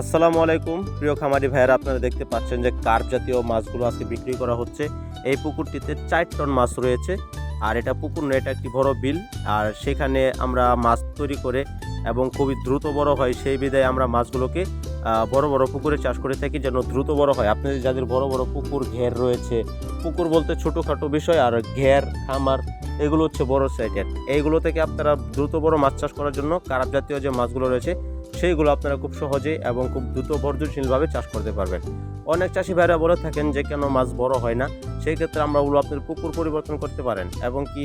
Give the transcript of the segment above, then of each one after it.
আসসালামু আলাইকুম। প্রিয় খামারি ভাইয়েরা, আপনারা দেখতে পাচ্ছেন যে কার্প জাতীয় মাছগুলো আজকে বিক্রি করা হচ্ছে। এই পুকুরটিতে চার টন মাছ রয়েছে। আর এটা পুকুর নয় এটা একটি বড় বিল। আর সেখানে আমরা মাছ তৈরি করে এবং খুবই দ্রুত বড় হয়, সেই বিধায় আমরা মাছগুলোকে বড় বড় পুকুরে চাষ করে থাকি যেন দ্রুত বড় হয়। আপনাদের যাদের বড় বড় পুকুর ঘের রয়েছে, পুকুর বলতে ছোটোখাটো বিষয়, আর ঘের, খামার, এগুলো হচ্ছে বড় সাইজের। এইগুলো থেকে আপনারা দ্রুত বড় মাছ চাষ করার জন্য কারাপ জাতীয় যে মাছগুলো রয়েছে সেইগুলো আপনারা খুব সহজেই এবং খুব দ্রুত বর্ধনশীলভাবে চাষ করতে পারবেন। অনেক চাষি ভাইরা বলে থাকেন যে, কেন মাছ বড় হয় না? সেই ক্ষেত্রে আমরা ওগুলো আপনার পুকুর পরিবর্তন করতে পারেন এবং কি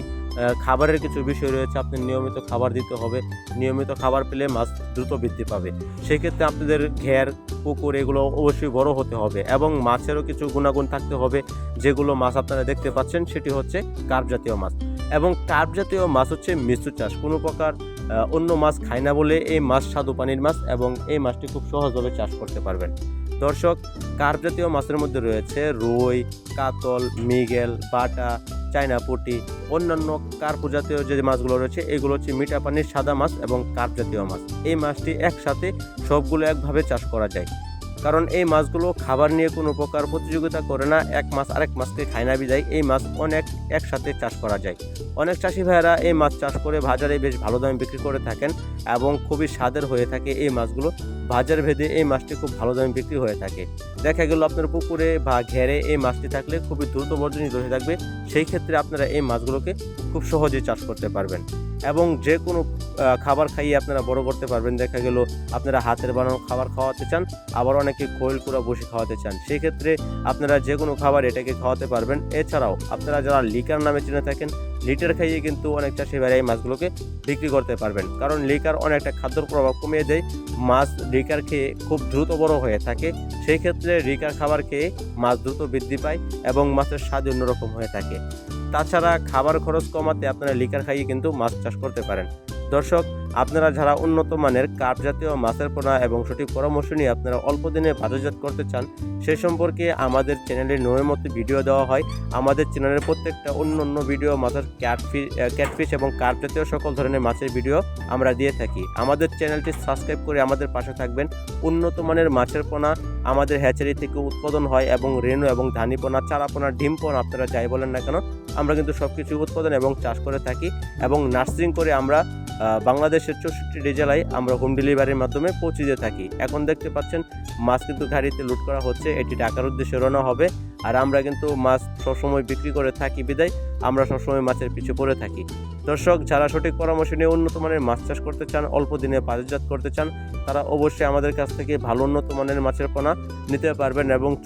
খাবারের কিছু বিষয় রয়েছে, আপনি নিয়মিত খাবার দিতে হবে। নিয়মিত খাবার পেলে মাছ দ্রুত বৃদ্ধি পাবে। সেই ক্ষেত্রে আপনাদের ঘের, পুকুর এগুলো অবশ্যই বড় হতে হবে এবং মাছেরও কিছু গুণাগুণ থাকতে হবে। যেগুলো মাছ আপনারা দেখতে পাচ্ছেন, সেটি হচ্ছে কার্প জাতীয় মাছ। এবং কার্প জাতীয় মাছ হচ্ছে মিশ্র চাষ। কোনো প্রকার অন্য মাছ খায় না বলে এই মাছ স্বাদু পানির মাছ এবং এই মাছটি খুব সহজভাবে চাষ করতে পারবেন। দর্শক, কার্প জাতীয় মাছের মধ্যে রয়েছে রুই, কাতল, মিগেল, বাটা চায়না পুটি অন্যান্য কার্প জাতীয় যে মাছগুলো রয়েছে, এগুলো হচ্ছে মিঠা পানির সাদা মাছ এবং কার্প জাতীয় মাছ। এই মাছটি একসাথে সবগুলো একভাবে চাষ করা যায়। কারণ এই মাছগুলো খাবার নিয়ে কোনো প্রকার প্রতিযোগিতা করে না, এক মাছ আরেক মাছকে খায় না বিদায় এই মাছ অনেক একসাথে চাষ করা যায়। অনেক চাষি ভাইয়েরা এই মাছ চাষ করে বাজারে বেশ ভালো দামে বিক্রি করে থাকেন এবং খুবই স্বাদের হয়ে থাকে এই মাছগুলো। বাজার ভেদে এই মাছটি খুব ভালো দামে বিক্রি হয়ে থাকে। দেখা গেল আপনার পুকুরে বা ঘেরে এই মাছটি থাকলে খুবই দ্রুত বর্জনিত হয়ে থাকবে। সেই ক্ষেত্রে আপনারা এই মাছগুলোকে খুব সহজেই চাষ করতে পারবেন এবং যে কোনো খাবার খাইয়ে আপনারা বড় করতে পারবেন। দেখা গেল আপনারা হাতের বানানো খাবার খাওয়াতে চান, আবার অনেকে কোয়েল কুড়া বসে খাওয়াতে চান। সেই ক্ষেত্রে আপনারা যে কোনো খাবার এটাকে খাওয়াতে পারবেন। এছাড়াও আপনারা যারা লিকার নামে চিনে থাকেন লিটার খাইয়ে কিন্তু অনেক চাষি ভাইরা এই মাছগুলোকে বিক্রি করতে পারবেন। কারণ লিকার অনেকটা খাদ্যর প্রভাব কমিয়ে দেয়। মাছ লিকার খেয়ে খুব দ্রুত বড় হয়ে থাকে। সেই ক্ষেত্রে লিকার খাবার খেয়ে মাছ দ্রুত বৃদ্ধি পায় এবং মাছের স্বাদ অন্যরকম হয়ে থাকে। তাছাড়া খাবার খরচ কমাতে আপনারা লিকার খাইয়ে কিন্তু মাছ চাষ করতে পারেন। দর্শক আপনারা যারা উন্নত মানের কাঠ জাতীয় মাছের পোনা এবং সঠিক পরামর্শ নিয়ে আপনারা অল্প দিনে বাজারজাত করতে চান, সে সম্পর্কে আমাদের চ্যানেলে নিয়মিত ভিডিও দেওয়া হয়। আমাদের চ্যানেলের প্রত্যেকটা অন্য অন্য ভিডিও, মাছের ক্যাটফিশ ক্যাটফিশ এবং কার্প জাতীয় সকল ধরনের মাছের ভিডিও আমরা দিয়ে থাকি। আমাদের চ্যানেলটি সাবস্ক্রাইব করে আমাদের পাশে থাকবেন। উন্নত মানের মাছের পোনা আমাদের হ্যাচারি থেকে উৎপাদন হয় এবং রেণু এবং ধানি পোনা, চারা পোনা, ডিম পোনা আপনারা যাই বলেন না কেন, আমরা কিন্তু সব কিছু উৎপাদন এবং চাষ করে থাকি এবং নার্সিং করে আমরা বাংলাদেশের চৌষট্টি জেলায় আমরা হোম ডেলিভারির মাধ্যমে পৌঁছে দিয়ে থাকি। এখন দেখতে পাচ্ছেন, মাছ কিন্তু গাড়িতে লুট করা হচ্ছে। এটি ঢাকার উদ্দেশ্যে রওনা হবে। আর আমরা কিন্তু মাছ সবসময় বিক্রি করে থাকি বিদায়। আমরা সবসময় মাছের পিছু পড়ে থাকি। দর্শক, যারা সঠিক পরামর্শ নিয়ে উন্নত মানের মাছ চাষ করতে চান, অল্প দিনে বাজারজাত করতে চান, তারা অবশ্যই আমাদের কাছ থেকে ভালো উন্নত মানের মাছের পোনা নিতে পারবেন এবং